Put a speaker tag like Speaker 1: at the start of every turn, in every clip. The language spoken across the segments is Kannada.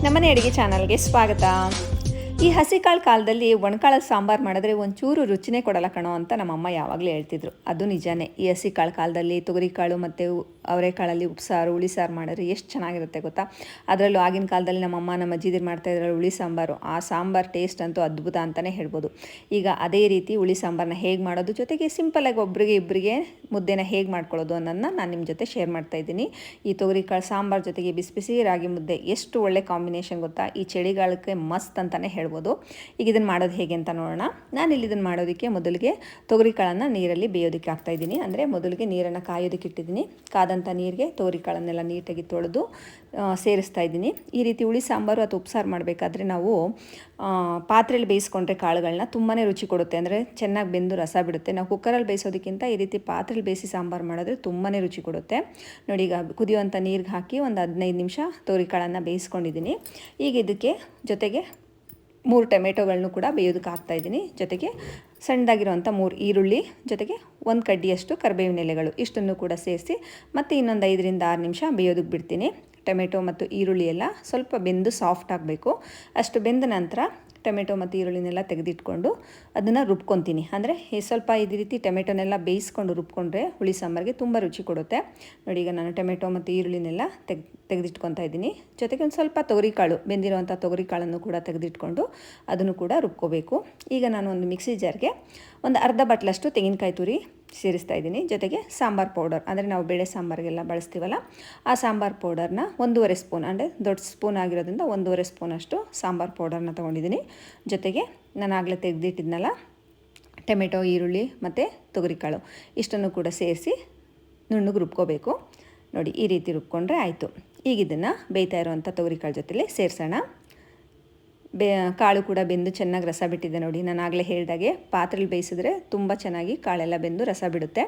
Speaker 1: ನಮ್ಮನೆ ಅಡುಗೆ ಚಾನಲ್ಗೆ ಸ್ವಾಗತ. ಈ ಹಸಿ ಕಾಳು ಕಾಲದಲ್ಲಿ ಒಣಕಾಳ ಸಾಂಬಾರು ಮಾಡಿದ್ರೆ ಒಂಚೂರು ರುಚಿನೇ ಕೊಡಲ್ಲ ಕಣೋ ಅಂತ ನಮ್ಮಮ್ಮ ಯಾವಾಗಲೂ ಹೇಳ್ತಿದ್ರು. ಅದು ನಿಜಾನೇ. ಈ ಹಸಿ ಕಾಳು ಕಾಲದಲ್ಲಿ ತೊಗರಿಕಾಳು ಮತ್ತು ಅವರೆಕಾಳಲ್ಲಿ ಉಪ್ಸಾರು ಹುಳಿ ಸಾರು ಮಾಡಿದ್ರೆ ಎಷ್ಟು ಚೆನ್ನಾಗಿರುತ್ತೆ ಗೊತ್ತಾ? ಅದರಲ್ಲೂ ಆಗಿನ ಕಾಲದಲ್ಲಿ ನಮ್ಮಮ್ಮ ನಮ್ಮ ಅಜ್ಜಿದಿರು ಮಾಡ್ತಾಯಿದ್ರು ಹುಳಿ ಸಾಂಬಾರು. ಆ ಸಾಂಬಾರು ಟೇಸ್ಟ್ ಅಂತೂ ಅದ್ಭುತ ಅಂತಲೇ ಹೇಳ್ಬೋದು. ಈಗ ಅದೇ ರೀತಿ ಹುಳಿ ಸಾಂಬಾರನ್ನ ಹೇಗೆ ಮಾಡೋದು? ಜೊತೆಗೆ ಸಿಂಪಲಾಗಿ ಒಬ್ಬರಿಗೆ ಇಬ್ಬರಿಗೆ ಮುದ್ದೆನ ಹೇಗೆ ಮಾಡ್ಕೊಳ್ಳೋದು ಅನ್ನೋದನ್ನ ನಾನು ನಿಮ್ಮ ಜೊತೆ ಶೇರ್ ಮಾಡ್ತಾ ಇದ್ದೀನಿ. ಈ ತೊಗರಿಕಾಳು ಸಾಂಬಾರು ಜೊತೆಗೆ ಬಿಸಿ ಬಿಸಿ ರಾಗಿ ಮುದ್ದೆ ಎಷ್ಟು ಒಳ್ಳೆ ಕಾಂಬಿನೇಷನ್ ಗೊತ್ತಾ? ಈ ಚಳಿಗಾಲಕ್ಕೆ ಮಸ್ತ್ ಅಂತಲೇ ಹೇಳ್ಬೋದು. ಈಗ ಇದನ್ನು ಮಾಡೋದು ಹೇಗೆ ಅಂತ ನೋಡೋಣ. ನಾನು ಇಲ್ಲಿ ಇದನ್ನು ಮಾಡೋದಕ್ಕೆ ಮೊದಲಿಗೆ ತೊಗರಿಕಾಳನ್ನು ನೀರಲ್ಲಿ ಬೇಯೋದಕ್ಕೆ ಹಾಕ್ತಾಯಿದ್ದೀನಿ ಅಂದರೆ ಮೊದಲಿಗೆ ನೀರನ್ನು ಕಾಯೋದಕ್ಕೆ ಇಟ್ಟಿದ್ದೀನಿ. ಕಾದಂಥ ನೀರಿಗೆ ತೊಗರಿಕಾಳನ್ನೆಲ್ಲ ನೀಟಾಗಿ ತೊಳೆದು ಸೇರಿಸ್ತಾ ಇದ್ದೀನಿ. ಈ ರೀತಿ ಹುಳಿ, ಸಾಂಬಾರು ಅಥವಾ ಉಪ್ಸಾರು ಮಾಡಬೇಕಾದ್ರೆ ನಾವು ಪಾತ್ರೆಯಲ್ಲಿ ಬೇಯಿಸ್ಕೊಂಡ್ರೆ ಕಾಳುಗಳನ್ನ ತುಂಬಾ ರುಚಿ ಕೊಡುತ್ತೆ. ಅಂದರೆ ಚೆನ್ನಾಗಿ ಬೆಂದು ರಸ ಬಿಡುತ್ತೆ. ನಾವು ಕುಕ್ಕರಲ್ಲಿ ಬೇಯಿಸೋದಕ್ಕಿಂತ ಈ ರೀತಿ ಪಾತ್ರೆಯಲ್ಲಿ ಬೇಯಿಸಿ ಸಾಂಬಾರು ಮಾಡಿದ್ರೆ ತುಂಬಾ ರುಚಿ ಕೊಡುತ್ತೆ. ನೋಡಿ, ಈಗ ಕುದಿಯುವಂಥ ನೀರಿಗೆ ಹಾಕಿ ಒಂದು ಹದಿನೈದು ನಿಮಿಷ ತೊಗರಿಕಾಳನ್ನು ಬೇಯಿಸ್ಕೊಂಡಿದ್ದೀನಿ. ಈಗ ಇದಕ್ಕೆ ಜೊತೆಗೆ ಮೂರು ಟೊಮೆಟೊಗಳನ್ನು ಕೂಡ ಬೇಯೋದಕ್ಕೆ ಹಾಕ್ತಾ ಇದ್ದೀನಿ. ಜೊತೆಗೆ ಸಣ್ಣದಾಗಿರುವಂಥ ಮೂರು ಈರುಳ್ಳಿ, ಜೊತೆಗೆ ಒಂದು ಕಡ್ಡಿಯಷ್ಟು ಕರಿಬೇವಿನ ಎಲೆಗಳು ಇಷ್ಟನ್ನು ಕೂಡ ಸೇರಿಸಿ ಮತ್ತು ಇನ್ನೊಂದು ಐದರಿಂದ ಆರು ನಿಮಿಷ ಬೇಯೋದಕ್ಕೆ ಬಿಡ್ತೀನಿ. ಟೊಮೆಟೊ ಮತ್ತು ಈರುಳ್ಳಿ ಎಲ್ಲ ಸ್ವಲ್ಪ ಬೆಂದು ಸಾಫ್ಟ್ ಆಗಬೇಕು. ಅಷ್ಟು ಬೆಂದ ನಂತರ ಟೊಮೆಟೊ ಮತ್ತು ಈರುಳ್ಳಿನೆಲ್ಲ ತೆಗೆದಿಟ್ಕೊಂಡು ಅದನ್ನು ರುಬ್ಕೊತೀನಿ. ಅಂದರೆ ಸ್ವಲ್ಪ ಇದೇ ರೀತಿ ಟೊಮೆಟೊನೆಲ್ಲ ಬೇಯಿಸ್ಕೊಂಡು ರುಬ್ಕೊಂಡ್ರೆ ಹುಳಿ ಸಾಂಬಾರಿಗೆ ತುಂಬ ರುಚಿ ಕೊಡುತ್ತೆ. ನೋಡಿ, ಈಗ ನಾನು ಟೊಮೆಟೊ ಮತ್ತು ಈರುಳ್ಳಿನೆಲ್ಲ ತೆಗ್ ತೆಗೆದಿಟ್ಕೊತಾ ಇದ್ದೀನಿ. ಜೊತೆಗೆ ಒಂದು ಸ್ವಲ್ಪ ತೊಗರಿಕಾಳು, ಬೆಂದಿರುವಂಥ ತೊಗರಿಕಾಳನ್ನು ಕೂಡ ತೆಗೆದಿಟ್ಕೊಂಡು ಅದನ್ನು ಕೂಡ ರುಬ್ಕೋಬೇಕು. ಈಗ ನಾನು ಒಂದು ಮಿಕ್ಸಿ ಜಾರ್ಗೆ ಒಂದು ಅರ್ಧ ಬಟ್ಲಷ್ಟು ತೆಂಗಿನಕಾಯಿ ತುರಿ ಸೇರಿಸ್ತಾ ಇದ್ದೀನಿ. ಜೊತೆಗೆ ಸಾಂಬಾರ್ ಪೌಡರ್. ಅಂದರೆ ನಾವು ಬೇಳೆ ಸಾಂಬಾರಿಗೆಲ್ಲ ಬಳಸ್ತೀವಲ್ಲ, ಆ ಸಾಂಬಾರು ಪೌಡರ್ನ ಒಂದೂವರೆ ಸ್ಪೂನ್, ಅಂದರೆ ದೊಡ್ಡ ಸ್ಪೂನ್ ಆಗಿರೋದ್ರಿಂದ ಒಂದೂವರೆ ಸ್ಪೂನಷ್ಟು ಸಾಂಬಾರು ಪೌಡರ್ನ ತೊಗೊಂಡಿದ್ದೀನಿ. ಜೊತೆಗೆ ನಾನು ಆಗಲೇ ತೆಗೆದಿಟ್ಟಿದ್ನಲ್ಲ, ಟೊಮೆಟೊ, ಈರುಳ್ಳಿ ಮತ್ತು ತೊಗರಿಕಾಳು. ಇಷ್ಟನ್ನು ಕೂಡ ಸೇರಿಸಿ ನುಣ್ಣಗೆ ರುಬ್ಕೋಬೇಕು. ನೋಡಿ, ಈ ರೀತಿ ರುಬ್ಕೊಂಡ್ರೆ ಆಯಿತು. ಈಗ ಇದನ್ನು ಬೇಯ್ತಾ ಇರುವಂಥ ತೊಗರಿಕಾಳು ಜೊತೆಯಲ್ಲಿ ಸೇರಿಸೋಣ. ಬೇ, ಕಾಳು ಕೂಡ ಬೆಂದು ಚೆನ್ನಾಗಿ ರಸ ಬಿಟ್ಟಿದೆ ನೋಡಿ. ನಾನು ಆಗಲೇ ಹೇಳಿದಾಗೆ ಪಾತ್ರೆಲಿ ಬೇಯಿಸಿದ್ರೆ ತುಂಬ ಚೆನ್ನಾಗಿ ಕಾಳೆಲ್ಲ ಬೆಂದು ರಸ ಬಿಡುತ್ತೆ.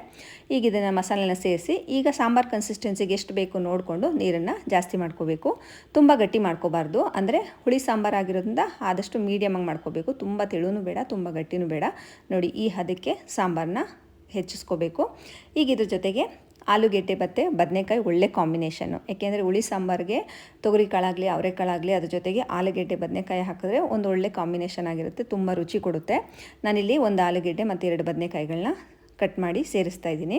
Speaker 1: ಈಗ ಇದನ್ನು ಮಸಾಲೆನ ಸೇರಿಸಿ, ಈಗ ಸಾಂಬಾರು ಕನ್ಸಿಸ್ಟೆನ್ಸಿಗೆ ಎಷ್ಟು ಬೇಕು ನೋಡಿಕೊಂಡು ನೀರನ್ನು ಜಾಸ್ತಿ ಮಾಡ್ಕೋಬೇಕು. ತುಂಬ ಗಟ್ಟಿ ಮಾಡ್ಕೋಬಾರ್ದು. ಅಂದರೆ ಹುಳಿ ಸಾಂಬಾರು ಆಗಿರೋದ್ರಿಂದ ಆದಷ್ಟು ಮೀಡಿಯಮಾಗಿ ಮಾಡ್ಕೋಬೇಕು. ತುಂಬ ತೆಳುನೂ ಬೇಡ, ತುಂಬ ಗಟ್ಟಿನೂ ಬೇಡ. ನೋಡಿ, ಈ ಹದಕ್ಕೆ ಸಾಂಬಾರನ್ನ ಹೆಚ್ಚಿಸ್ಕೋಬೇಕು. ಈಗ ಇದ್ರ ಜೊತೆಗೆ ಆಲೂಗೆಡ್ಡೆ ಮತ್ತು ಬದನೆಕಾಯಿ ಒಳ್ಳೆ ಕಾಂಬಿನೇಷನ್ನು. ಯಾಕೆಂದರೆ ಹುಳಿ ಸಾಂಬಾರಿಗೆ ತೊಗರಿ ಕಾಳಾಗಲಿ ಅವರೆಕಾಳಾಗಲಿ ಅದ್ರ ಜೊತೆಗೆ ಆಲೂಗೆಡ್ಡೆ ಬದನೆಕಾಯಿ ಹಾಕಿದ್ರೆ ಒಂದು ಒಳ್ಳೆ ಕಾಂಬಿನೇಷನ್ ಆಗಿರುತ್ತೆ, ತುಂಬ ರುಚಿ ಕೊಡುತ್ತೆ. ನಾನಿಲ್ಲಿ ಒಂದು ಆಲೂಗೆಡ್ಡೆ ಮತ್ತು ಎರಡು ಬದನೆಕಾಯಿಗಳನ್ನ ಕಟ್ ಮಾಡಿ ಸೇರಿಸ್ತಾ ಇದ್ದೀನಿ.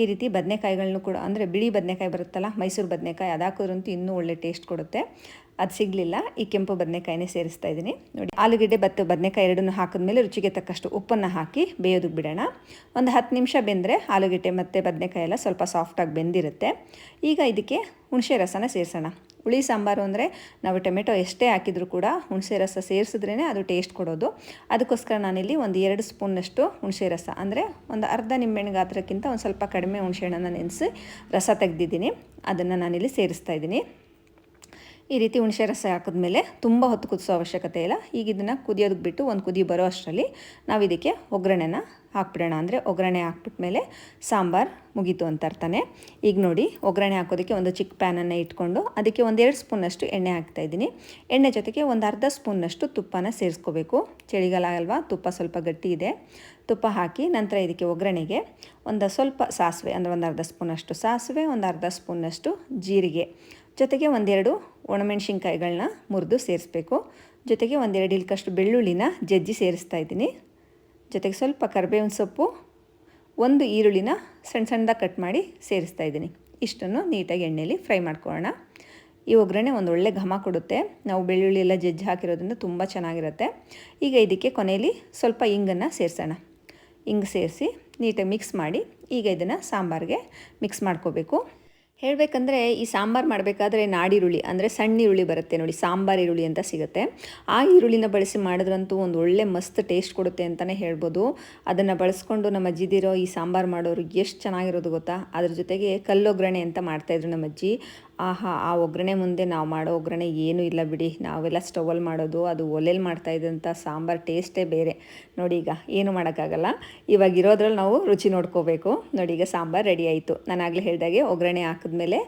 Speaker 1: ಈ ರೀತಿ ಬದನೆಕಾಯಿಗಳನ್ನು ಕೂಡ, ಅಂದರೆ ಬಿಳಿ ಬದನೆಕಾಯಿ ಬರುತ್ತಲ್ಲ, ಮೈಸೂರು ಬದನೆಕಾಯಿ, ಅದಾಕೋದ್ರಂತೂ ಇನ್ನೂ ಒಳ್ಳೆ ಟೇಸ್ಟ್ ಕೊಡುತ್ತೆ. ಅದು ಸಿಗಲಿಲ್ಲ. ಈ ಕೆಂಪು ಬದನೆಕಾಯಿನೇ ಸೇರಿಸ್ತಾ ಇದ್ದೀನಿ. ನೋಡಿ, ಆಲೂಗೆಡ್ಡೆ ಬತ್ತು ಬದನೆಕಾಯಿ ಎರಡನ್ನೂ ಹಾಕಿದ್ಮೇಲೆ ರುಚಿಗೆ ತಕ್ಕಷ್ಟು ಉಪ್ಪನ್ನು ಹಾಕಿ ಬೇಯೋದಕ್ಕೆ ಬಿಡೋಣ. ಒಂದು ಹತ್ತು ನಿಮಿಷ ಬೆಂದರೆ ಆಲೂಗೆಡ್ಡೆ ಮತ್ತು ಬದನೆಕಾಯಿ ಎಲ್ಲ ಸ್ವಲ್ಪ ಸಾಫ್ಟಾಗಿ ಬೆಂದಿರುತ್ತೆ. ಈಗ ಇದಕ್ಕೆ ಹುಣಸೆ ರಸನ ಸೇರಿಸೋಣ. ಹುಳಿ, ಸಾಂಬಾರು ಅಂದರೆ ನಾವು ಟೊಮೆಟೊ ಎಷ್ಟೇ ಹಾಕಿದರೂ ಕೂಡ ಹುಣಸೆ ರಸ ಸೇರಿಸಿದ್ರೇ ಅದು ಟೇಸ್ಟ್ ಕೊಡೋದು. ಅದಕ್ಕೋಸ್ಕರ ನಾನಿಲ್ಲಿ ಒಂದು ಎರಡು ಸ್ಪೂನ್ನಷ್ಟು ಹುಣಸೆ ರಸ. ಅಂದರೆ ಒಂದು ಅರ್ಧ ನಿಂಬೆಹಣ್ಣು ಗಾತ್ರಕ್ಕಿಂತ ಒಂದು ಸ್ವಲ್ಪ ಕಡಿಮೆ ಹುಣಸೆ ಹಣ್ಣನ್ನು ನೆನೆಸಿ ರಸ ತೆಗೆದಿದ್ದೀನಿ. ಅದನ್ನು ನಾನಿಲ್ಲಿ ಸೇರಿಸ್ತಾ ಇದ್ದೀನಿ. ಈ ರೀತಿ ಹುಣಸೆ ರಸ ಹಾಕಿದ್ಮೇಲೆ ತುಂಬ ಹೊತ್ತು ಕುದಿಸೋ ಅವಶ್ಯಕತೆ ಇಲ್ಲ. ಈಗ ಇದನ್ನು ಕುದಿಯೋದಕ್ಕೆ ಬಿಟ್ಟು ಒಂದು ಕುದಿ ಬರೋ ಅಷ್ಟರಲ್ಲಿ ನಾವು ಇದಕ್ಕೆ ಒಗ್ಗರಣೆನ ಹಾಕ್ಬಿಡೋಣ. ಅಂದರೆ ಒಗ್ಗರಣೆ ಹಾಕ್ಬಿಟ್ಮೇಲೆ ಸಾಂಬಾರು ಮುಗೀತು ಅಂತ ಅರ್ಥನೇ. ಈಗ ನೋಡಿ, ಒಗ್ಗರಣೆ ಹಾಕೋದಕ್ಕೆ ಒಂದು ಚಿಕ್ಕ ಪ್ಯಾನನ್ನು ಇಟ್ಕೊಂಡು ಅದಕ್ಕೆ ಒಂದೆರಡು ಸ್ಪೂನಷ್ಟು ಎಣ್ಣೆ ಹಾಕ್ತಾಯಿದ್ದೀನಿ ಎಣ್ಣೆ ಜೊತೆಗೆ ಒಂದು ಅರ್ಧ ಸ್ಪೂನಷ್ಟು ತುಪ್ಪನ ಸೇರಿಸ್ಕೋಬೇಕು. ಚಳಿಗಾಲ ಅಲ್ವಾ, ತುಪ್ಪ ಸ್ವಲ್ಪ ಗಟ್ಟಿ ಇದೆ. ತುಪ್ಪ ಹಾಕಿ ನಂತರ ಇದಕ್ಕೆ ಒಗ್ಗರಣೆಗೆ ಒಂದು ಸ್ವಲ್ಪ ಸಾಸಿವೆ, ಅಂದರೆ ಒಂದು ಅರ್ಧ ಸ್ಪೂನಷ್ಟು ಸಾಸಿವೆ, ಒಂದು ಅರ್ಧ ಸ್ಪೂನಷ್ಟು ಜೀರಿಗೆ. ಜೊತೆಗೆ ಒಂದೆರಡು ಒಣಮೆಣ್ಸಿನ್ಕಾಯಿಗಳನ್ನ ಮುರಿದು ಸೇರಿಸ್ಬೇಕು. ಜೊತೆಗೆ ಒಂದೆರಡು ಇಲ್ಕಷ್ಟು ಬೆಳ್ಳುಳ್ಳಿನ ಜಜ್ಜಿ ಸೇರಿಸ್ತಾ ಇದ್ದೀನಿ. ಜೊತೆಗೆ ಸ್ವಲ್ಪ ಕರಿಬೇವಿನ ಸೊಪ್ಪು, ಒಂದು ಈರುಳ್ಳಿನ ಸಣ್ಣ ಸಣ್ಣದಾಗಿ ಕಟ್ ಮಾಡಿ ಸೇರಿಸ್ತಾ ಇದ್ದೀನಿ. ಇಷ್ಟನ್ನು ನೀಟಾಗಿ ಎಣ್ಣೆಯಲ್ಲಿ ಫ್ರೈ ಮಾಡ್ಕೊಳ್ಳೋಣ. ಈ ಒಗ್ಗರಣೆ ಒಂದು ಒಳ್ಳೆ ಘಮ ಕೊಡುತ್ತೆ. ನಾವು ಬೆಳ್ಳುಳ್ಳಿ ಎಲ್ಲ ಜಜ್ಜಿ ಹಾಕಿರೋದ್ರಿಂದ ತುಂಬ ಚೆನ್ನಾಗಿರುತ್ತೆ. ಈಗ ಇದಕ್ಕೆ ಕೊನೆಯಲ್ಲಿ ಸ್ವಲ್ಪ ಇಂಗನ್ನು ಸೇರಿಸೋಣ. ಇಂಗ್ ಸೇರಿಸಿ ನೀಟಾಗಿ ಮಿಕ್ಸ್ ಮಾಡಿ ಈಗ ಇದನ್ನು ಸಾಂಬಾರಿಗೆ ಮಿಕ್ಸ್ ಮಾಡ್ಕೋಬೇಕು. ಹೇಳಬೇಕಂದ್ರೆ ಈ ಸಾಂಬಾರು ಮಾಡಬೇಕಾದ್ರೆ ನಾಡಿರುಳ್ಳಿ, ಅಂದರೆ ಸಣ್ಣ ಈರುಳ್ಳಿ ಬರುತ್ತೆ ನೋಡಿ, ಸಾಂಬಾರು ಈರುಳ್ಳಿ ಅಂತ ಸಿಗುತ್ತೆ. ಆ ಈರುಳ್ಳಿನ ಬಳಸಿ ಮಾಡಿದ್ರಂತೂ ಒಂದು ಒಳ್ಳೆ ಮಸ್ತ್ ಟೇಸ್ಟ್ ಕೊಡುತ್ತೆ ಅಂತಲೇ ಹೇಳ್ಬೋದು. ಅದನ್ನು ಬಳಸ್ಕೊಂಡು ನಮ್ಮ ಅಜ್ಜಿದಿರೋ ಈ ಸಾಂಬಾರು ಮಾಡೋರು ಎಷ್ಟು ಚೆನ್ನಾಗಿರೋದು ಗೊತ್ತಾ? ಅದ್ರ ಜೊತೆಗೆ ಕಲ್ಲೊಗ್ಗರಣೆ ಅಂತ ಮಾಡ್ತಾಯಿದ್ರು ನಮ್ಮ ಅಜ್ಜಿ. ಆಹಾ, ಆ ಒಗ್ಗರಣೆ ಮುಂದೆ ನಾವು ಮಾಡೋ ಒಗ್ಗರಣೆ ಏನೂ ಇಲ್ಲ ಬಿಡಿ. ನಾವೆಲ್ಲ ಸ್ಟವಲ್ಲಿ ಮಾಡೋದು, ಅದು ಒಲೆಯಲ್ಲಿ ಮಾಡ್ತಾ ಇದ್ದಂಥ ಸಾಂಬಾರು ಟೇಸ್ಟೇ ಬೇರೆ. ನೋಡಿ ಈಗ, ಏನು ಮಾಡೋಕ್ಕಾಗಲ್ಲ? ಇವಾಗ ಇರೋದ್ರಲ್ಲಿ ನಾವು ರುಚಿ ನೋಡ್ಕೋಬೇಕು. ನೋಡಿ ಈಗ ಸಾಂಬಾರು ರೆಡಿ ಆಯಿತು. ನಾನು ಆಗಲೇ ಹೇಳಿದಾಗೆ ಒಗ್ಗರಣೆ ಹಾಕಿದ್ಮೇಲೆ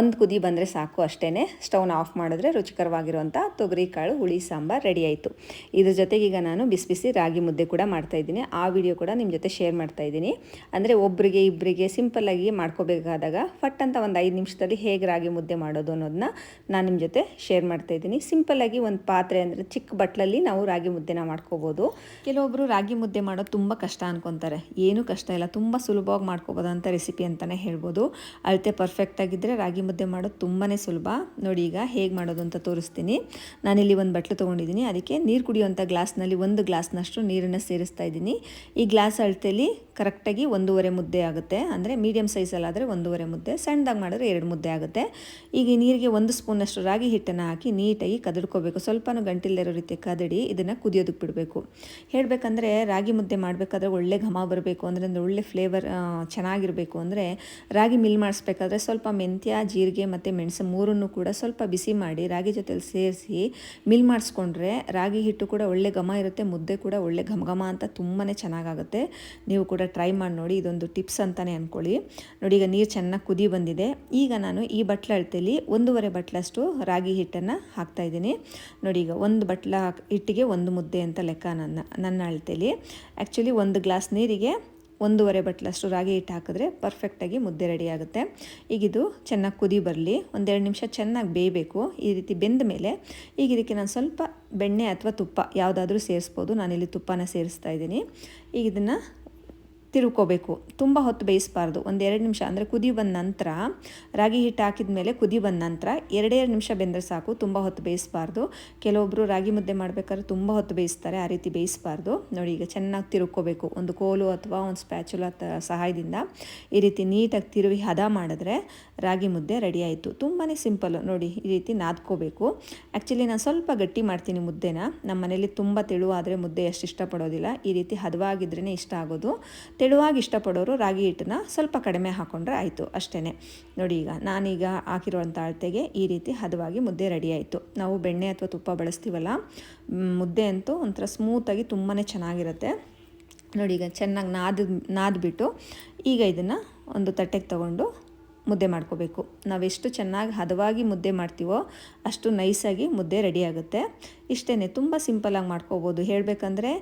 Speaker 1: ಒಂದು ಕುದಿ ಬಂದರೆ ಸಾಕು ಅಷ್ಟೇ ಸ್ಟವ್ನ ಆಫ್ ಮಾಡಿದ್ರೆ ರುಚಿಕರವಾಗಿರುವಂಥ ತೊಗರಿ ಕಾಳು ಹುಳಿ, ಸಾಂಬಾರು ರೆಡಿ ಆಯಿತು. ಇದ್ರ ಜೊತೆಗೆ ಈಗ ನಾನು ಬಿಸಿ ಬಿಸಿ ರಾಗಿ ಮುದ್ದೆ ಕೂಡ ಮಾಡ್ತಾಯಿದ್ದೀನಿ ಆ ವಿಡಿಯೋ ಕೂಡ ನಿಮ್ಮ ಜೊತೆ ಶೇರ್ ಮಾಡ್ತಾಯಿದ್ದೀನಿ ಅಂದರೆ ಒಬ್ಬರಿಗೆ ಇಬ್ಬರಿಗೆ ಸಿಂಪಲ್ಲಾಗಿ ಮಾಡ್ಕೋಬೇಕಾದಾಗ, ಫಟ್ ಅಂತ ಒಂದು ಐದು ನಿಮಿಷದಲ್ಲಿ ಹೇಗೆ ರಾಗಿ ಮುದ್ದೆ ಮಾಡೋದು ಅನ್ನೋದನ್ನ ನಾನು ನಿಮ್ಮ ಜೊತೆ ಶೇರ್ ಮಾಡ್ತಾ ಇದ್ದೀನಿ. ಸಿಂಪಲ್ಲಾಗಿ ಒಂದು ಪಾತ್ರೆ ಅಂದರೆ ಚಿಕ್ಕ ಬಟ್ಲಲ್ಲಿ ನಾವು ರಾಗಿ ಮುದ್ದೆನ ಮಾಡ್ಕೋಬೋದು. ಕೆಲವೊಬ್ಬರು ರಾಗಿ ಮುದ್ದೆ ಮಾಡೋದು ತುಂಬ ಕಷ್ಟ ಅನ್ಕೊತಾರೆ. ಏನೂ ಕಷ್ಟ ಇಲ್ಲ. ತುಂಬ ಸುಲಭವಾಗಿ ಮಾಡ್ಕೋಬೋದಂಥ ರೆಸಿಪಿ ಅಂತಲೇ ಹೇಳ್ಬೋದು. ಅಳತೆ ಪರ್ಫೆಕ್ಟ್ ಆಗಿದ್ದರೆ ರಾಗಿ ಮುದ್ದೆ ಮಾಡೋದು ತುಂಬಾ ಸುಲಭ. ನೋಡಿ ಈಗ ಹೇಗೆ ಮಾಡೋದು ಅಂತ ತೋರಿಸ್ತೀನಿ. ನಾನಿಲ್ಲಿ ಒಂದು ಬಟ್ಲು ತೊಗೊಂಡಿದ್ದೀನಿ. ಅದಕ್ಕೆ ನೀರು ಕುಡಿಯುವಂಥ ಗ್ಲಾಸ್ನಲ್ಲಿ ಒಂದು ಗ್ಲಾಸ್ನಷ್ಟು ನೀರನ್ನು ಸೇರಿಸ್ತಾ ಇದ್ದೀನಿ. ಈ ಗ್ಲಾಸ್ ಅಳತೆಯಲ್ಲಿ ಕರೆಕ್ಟಾಗಿ ಒಂದೂವರೆ ಮುದ್ದೆ ಆಗುತ್ತೆ. ಅಂದರೆ ಮೀಡಿಯಮ್ ಸೈಜಲ್ಲಾದರೆ ಒಂದೂವರೆ ಮುದ್ದೆ, ಸಣ್ಣದಾಗಿ ಮಾಡಿದ್ರೆ ಎರಡು ಮುದ್ದೆ ಆಗುತ್ತೆ. ಈಗ ನೀರಿಗೆ ಒಂದು ಸ್ಪೂನಷ್ಟು ರಾಗಿ ಹಿಟ್ಟನ್ನು ಹಾಕಿ ನೀಟಾಗಿ ಕದಡ್ಕೋಬೇಕು. ಸ್ವಲ್ಪನೂ ಗಂಟಿಲ್ಲದಿರೋ ರೀತಿ ಕದಡಿ ಇದನ್ನು ಕುದಿಯೋದಕ್ಕೆ ಬಿಡಬೇಕು. ಹೇಳಬೇಕಂದ್ರೆ ರಾಗಿ ಮುದ್ದೆ ಮಾಡಬೇಕಾದ್ರೆ ಒಳ್ಳೆ ಘಮ ಬರಬೇಕು. ಅಂದರೆ ಒಂದು ಒಳ್ಳೆ ಫ್ಲೇವರ್ ಚೆನ್ನಾಗಿರಬೇಕು. ಅಂದರೆ ರಾಗಿ ಮಿಲ್ ಮಾಡಿಸ್ಬೇಕಾದ್ರೆ ಸ್ವಲ್ಪ ಮೆಂತ್ಯ, ಜೀರಿಗೆ ಮತ್ತು ಮೆಣಸು ಮೂರನ್ನು ಕೂಡ ಸ್ವಲ್ಪ ಬಿಸಿ ಮಾಡಿ ರಾಗಿ ಜೊತೆಲಿ ಸೇರಿಸಿ ಮಿಲ್ ಮಾಡಿಸ್ಕೊಂಡ್ರೆ ರಾಗಿ ಹಿಟ್ಟು ಕೂಡ ಒಳ್ಳೆ ಘಮ ಇರುತ್ತೆ, ಮುದ್ದೆ ಕೂಡ ಒಳ್ಳೆ ಘಮ ಘಮ ಅಂತ ತುಂಬಾ ಚೆನ್ನಾಗಾಗುತ್ತೆ. ನೀವು ಕೂಡ ಟ್ರೈ ಮಾಡಿ ನೋಡಿ, ಇದೊಂದು ಟಿಪ್ಸ್ ಅಂತಲೇ ಅಂದ್ಕೊಳ್ಳಿ ನೋಡಿ, ಈಗ ನೀರು ಚೆನ್ನಾಗಿ ಕುದಿ ಬಂದಿದೆ. ಈಗ ನಾನು ಈ ಬಟ್ಲ ಅಳತೆಯಲ್ಲಿ ಒಂದೂವರೆ ಬಟ್ಲಷ್ಟು ರಾಗಿ ಹಿಟ್ಟನ್ನು ಹಾಕ್ತಾಯಿದ್ದೀನಿ ನೋಡಿ, ಈಗ ಒಂದು ಬಟ್ಲ ಹಿಟ್ಟಿಗೆ ಒಂದು ಮುದ್ದೆ ಅಂತ ಲೆಕ್ಕ ನನ್ನ ನನ್ನ ಅಳತೆಯಲ್ಲಿ ಆ್ಯಕ್ಚುಲಿ ಒಂದು ಗ್ಲಾಸ್ ನೀರಿಗೆ ಒಂದೂವರೆ ಬಟ್ಲಷ್ಟು ರಾಗಿ ಹಿಟ್ಟು ಹಾಕಿದ್ರೆ ಪರ್ಫೆಕ್ಟಾಗಿ ಮುದ್ದೆ ರೆಡಿ ಆಗುತ್ತೆ. ಈಗ ಇದು ಚೆನ್ನಾಗಿ ಕುದಿ ಬರಲಿ. ಒಂದೆರಡು ನಿಮಿಷ ಚೆನ್ನಾಗಿ ಬೇಯಬೇಕು. ಈ ರೀತಿ ಬೆಂದ ಮೇಲೆ ಈಗ ಇದಕ್ಕೆ ನಾನು ಸ್ವಲ್ಪ ಬೆಣ್ಣೆ ಅಥವಾ ತುಪ್ಪ ಯಾವುದಾದ್ರೂ ಸೇರಿಸ್ಬೋದು. ನಾನಿಲ್ಲಿ ತುಪ್ಪನ ಸೇರಿಸ್ತಾ ಇದ್ದೀನಿ. ಈಗ ಇದನ್ನು ತಿರುಕೋಬೇಕು. ತುಂಬ ಹೊತ್ತು ಬೇಯಿಸಬಾರ್ದು. ಒಂದು ಎರಡು ನಿಮಿಷ ಅಂದರೆ ಕುದಿ ಬಂದ ನಂತರ, ರಾಗಿ ಹಿಟ್ಟು ಹಾಕಿದ ಮೇಲೆ ಕುದಿ ಬಂದ ನಂತರ ಎರಡೇ ಎರಡು ನಿಮಿಷ ಬೆಂದರೆ ಸಾಕು. ತುಂಬ ಹೊತ್ತು ಬೇಯಿಸಬಾರ್ದು. ಕೆಲವೊಬ್ಬರು ರಾಗಿ ಮುದ್ದೆ ಮಾಡಬೇಕಾದ್ರೆ ತುಂಬ ಹೊತ್ತು ಬೇಯಿಸ್ತಾರೆ. ಆ ರೀತಿ ಬೇಯಿಸಬಾರ್ದು. ನೋಡಿ ಈಗ ಚೆನ್ನಾಗಿ ತಿರುಕೋಬೇಕು. ಒಂದು ಕೋಲು ಅಥವಾ ಒಂದು ಸ್ಪ್ಯಾಚುಲ ಸಹಾಯದಿಂದ ಈ ರೀತಿ ನೀಟಾಗಿ ತಿರುವಿ ಹದ ಮಾಡಿದ್ರೆ ರಾಗಿ ಮುದ್ದೆ ರೆಡಿ ಆಯಿತು. ತುಂಬಾ ಸಿಂಪಲ್ ನೋಡಿ ಈ ರೀತಿ ನಾದ್ಕೋಬೇಕು. ಆ್ಯಕ್ಚುಲಿ ನಾನು ಸ್ವಲ್ಪ ಗಟ್ಟಿ ಮಾಡ್ತೀನಿ ಮುದ್ದೆನ. ನಮ್ಮ ಮನೇಲಿ ತುಂಬ ತೆಳುವಾದರೆ ಮುದ್ದೆ ಅಷ್ಟು ಇಷ್ಟಪಡೋದಿಲ್ಲ. ಈ ರೀತಿ ಹದವಾಗಿದ್ರೇ ಇಷ್ಟ ಆಗೋದು. ತೆಳುವಾಗಿ ಇಷ್ಟಪಡೋರು ರಾಗಿ ಹಿಟ್ಟನ್ನ ಸ್ವಲ್ಪ ಕಡಿಮೆ ಹಾಕೊಂಡ್ರೆ ಆಯಿತು ಅಷ್ಟೇ ನೋಡಿ ಈಗ ನಾನೀಗ ಹಾಕಿರುವಂಥ ಅಳತೆಗೆ ಈ ರೀತಿ ಹದವಾಗಿ ಮುದ್ದೆ ರೆಡಿ ಆಯಿತು. ನಾವು ಬೆಣ್ಣೆ ಅಥವಾ ತುಪ್ಪ ಬಳಸ್ತೀವಲ್ಲ ಮುದ್ದೆ ಅಂತೂ ಒಂಥರ ಸ್ಮೂತಾಗಿ ತುಂಬಾ ಚೆನ್ನಾಗಿರುತ್ತೆ. ನೋಡಿ ಈಗ ಚೆನ್ನಾಗಿ ನಾದ್, ನಾದ್ಬಿಟ್ಟು ಈಗ ಇದನ್ನು ಒಂದು ತಟ್ಟೆಗೆ ತಗೊಂಡು ಮುದ್ದೆ ಮಾಡ್ಕೋಬೇಕು. ನಾವೆಷ್ಟು ಚೆನ್ನಾಗಿ ಹದವಾಗಿ ಮುದ್ದೆ ಮಾಡ್ತೀವೋ ಅಷ್ಟು ನೈಸಾಗಿ ಮುದ್ದೆ ರೆಡಿ ಆಗುತ್ತೆ. ಇಷ್ಟೇ ತುಂಬ ಸಿಂಪಲಾಗಿ ಮಾಡ್ಕೋಬೋದು. ಹೇಳಬೇಕಂದ್ರೆ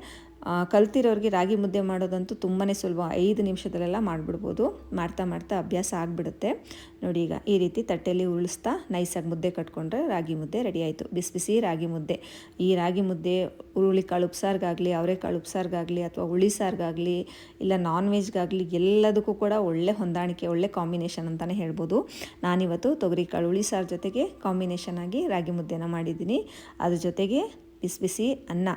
Speaker 1: ಕಲ್ತಿರೋರಿಗೆ ರಾಗಿ ಮುದ್ದೆ ಮಾಡೋದಂತೂ ತುಂಬಾ ಸುಲಭ. ಐದು ನಿಮಿಷದಲ್ಲೆಲ್ಲ ಮಾಡಿಬಿಡ್ಬೋದು. ಮಾಡ್ತಾ ಮಾಡ್ತಾ ಅಭ್ಯಾಸ ಆಗಿಬಿಡುತ್ತೆ. ನೋಡಿ ಈಗ ಈ ರೀತಿ ತಟ್ಟೆಯಲ್ಲಿ ಉಳಿಸ್ತಾ ನೈಸಾಗಿ ಮುದ್ದೆ ಕಟ್ಕೊಂಡ್ರೆ ರಾಗಿ ಮುದ್ದೆ ರೆಡಿ ಆಯಿತು. ಬಿಸಿ ಬಿಸಿ ರಾಗಿ ಮುದ್ದೆ. ಈ ರಾಗಿ ಮುದ್ದೆ ಹುರುಳಿ ಕಾಳು ಉಪ್ಸಾರಿಗಾಗಲಿ ಅವರೆಕಾಳು ಉಪ್ಸಾರಿಗಾಗಲಿ ಅಥವಾ ಹುಳಿ ಸಾರಿಗಾಗಲಿ ಇಲ್ಲ ನಾನ್ ವೆಜ್ಗಾಗಲಿ ಎಲ್ಲದಕ್ಕೂ ಕೂಡ ಒಳ್ಳೆ ಹೊಂದಾಣಿಕೆ, ಒಳ್ಳೆ ಕಾಂಬಿನೇಷನ್ ಅಂತಲೇ ಹೇಳ್ಬೋದು. ನಾನಿವತ್ತು ತೊಗರಿಕಾಳು ಹುಳಿ ಸಾರು ಜೊತೆಗೆ ಕಾಂಬಿನೇಷನ್ ಆಗಿ ರಾಗಿ ಮುದ್ದೆನ ಮಾಡಿದ್ದೀನಿ. ಅದ್ರ ಜೊತೆಗೆ ಬಿಸಿ ಬಿಸಿ ಅನ್ನ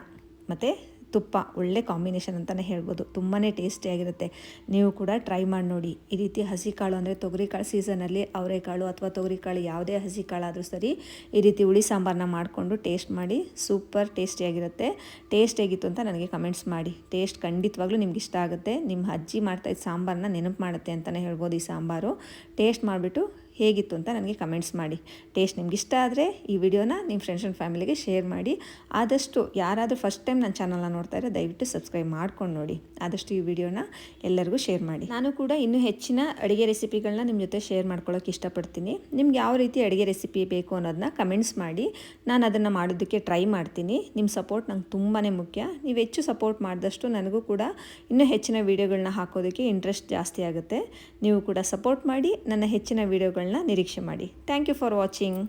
Speaker 1: ಮತ್ತು ತುಪ್ಪ, ಒಳ್ಳೆ ಕಾಂಬಿನೇಷನ್ ಅಂತಲೇ ಹೇಳ್ಬೋದು. ತುಂಬಾ ಟೇಸ್ಟಿಯಾಗಿರುತ್ತೆ ನೀವು ಕೂಡ ಟ್ರೈ ಮಾಡಿ ನೋಡಿ. ಈ ರೀತಿ ಹಸಿ ಕಾಳು ಅಂದರೆ ತೊಗರಿಕಾಳು ಸೀಸನಲ್ಲಿ ಅವರೆಕಾಳು ಅಥವಾ ತೊಗರಿಕಾಳು ಯಾವುದೇ ಹಸಿ ಕಾಳಾದರೂ ಸರಿ ಈ ರೀತಿ ಹುಳಿ ಸಾಂಬಾರನ್ನ ಮಾಡಿಕೊಂಡು ಟೇಸ್ಟ್ ಮಾಡಿ ಸೂಪರ್ ಟೇಸ್ಟಿಯಾಗಿರುತ್ತೆ ಟೇಸ್ಟ್ ಹೇಗಿತ್ತು ಅಂತ ನನಗೆ ಕಮೆಂಟ್ಸ್ ಮಾಡಿ. ಟೇಸ್ಟ್ ಖಂಡಿತವಾಗ್ಲೂ ನಿಮ್ಗೆ ಇಷ್ಟ ಆಗುತ್ತೆ. ನಿಮ್ಮ ಅಜ್ಜಿ ಮಾಡ್ತಾ ಇದ್ದ ಸಾಂಬಾರನ್ನ ನೆನಪು ಮಾಡುತ್ತೆ ಅಂತಲೇ ಹೇಳ್ಬೋದು ಈ ಸಾಂಬಾರು. ಟೇಸ್ಟ್ ಮಾಡಿಬಿಟ್ಟು ಹೇಗಿತ್ತು ಅಂತ ನನಗೆ ಕಮೆಂಟ್ಸ್ ಮಾಡಿ. ಟೇಸ್ಟ್ ನಿಮ್ಗೆ ಇಷ್ಟ ಆದರೆ ಈ ವಿಡಿಯೋನ ನಿಮ್ಮ ಫ್ರೆಂಡ್ಸ್ ಆ್ಯಂಡ್ ಫ್ಯಾಮಿಲಿಗೆ ಶೇರ್ ಮಾಡಿ. ಆದಷ್ಟು ಯಾರಾದರೂ ಫಸ್ಟ್ ಟೈಮ್ ನನ್ನ ಚಾನಲ್ನ ನೋಡ್ತಾ ಇದ್ದರೆ ದಯವಿಟ್ಟು ಸಬ್ಸ್ಕ್ರೈಬ್ ಮಾಡ್ಕೊಂಡು ನೋಡಿ. ಆದಷ್ಟು ಈ ವಿಡಿಯೋನ ಎಲ್ಲರಿಗೂ ಶೇರ್ ಮಾಡಿ. ನಾನು ಕೂಡ ಇನ್ನೂ ಹೆಚ್ಚಿನ ಅಡುಗೆ ರೆಸಿಪಿಗಳನ್ನ ನಿಮ್ಮ ಜೊತೆ ಶೇರ್ ಮಾಡ್ಕೊಳ್ಳೋಕೆ ಇಷ್ಟಪಡ್ತೀನಿ. ನಿಮ್ಗೆ ಯಾವ ರೀತಿ ಅಡುಗೆ ರೆಸಿಪಿ ಬೇಕು ಅನ್ನೋದನ್ನ ಕಮೆಂಟ್ಸ್ ಮಾಡಿ. ನಾನು ಅದನ್ನು ಮಾಡೋದಕ್ಕೆ ಟ್ರೈ ಮಾಡ್ತೀನಿ. ನಿಮ್ಮ ಸಪೋರ್ಟ್ ನಂಗೆ ತುಂಬಾ ಮುಖ್ಯ. ನೀವು ಹೆಚ್ಚು ಸಪೋರ್ಟ್ ಮಾಡಿದಷ್ಟು ನನಗೂ ಕೂಡ ಇನ್ನೂ ಹೆಚ್ಚಿನ ವೀಡಿಯೋಗಳನ್ನ ಹಾಕೋದಕ್ಕೆ ಇಂಟ್ರೆಸ್ಟ್ ಜಾಸ್ತಿ ಆಗುತ್ತೆ. ನೀವು ಕೂಡ ಸಪೋರ್ಟ್ ಮಾಡಿ. ನನ್ನ ಹೆಚ್ಚಿನ ವೀಡಿಯೋಗಳನ್ನ ನಿರೀಕ್ಷೆ ಮಾಡಿ. Thank you for watching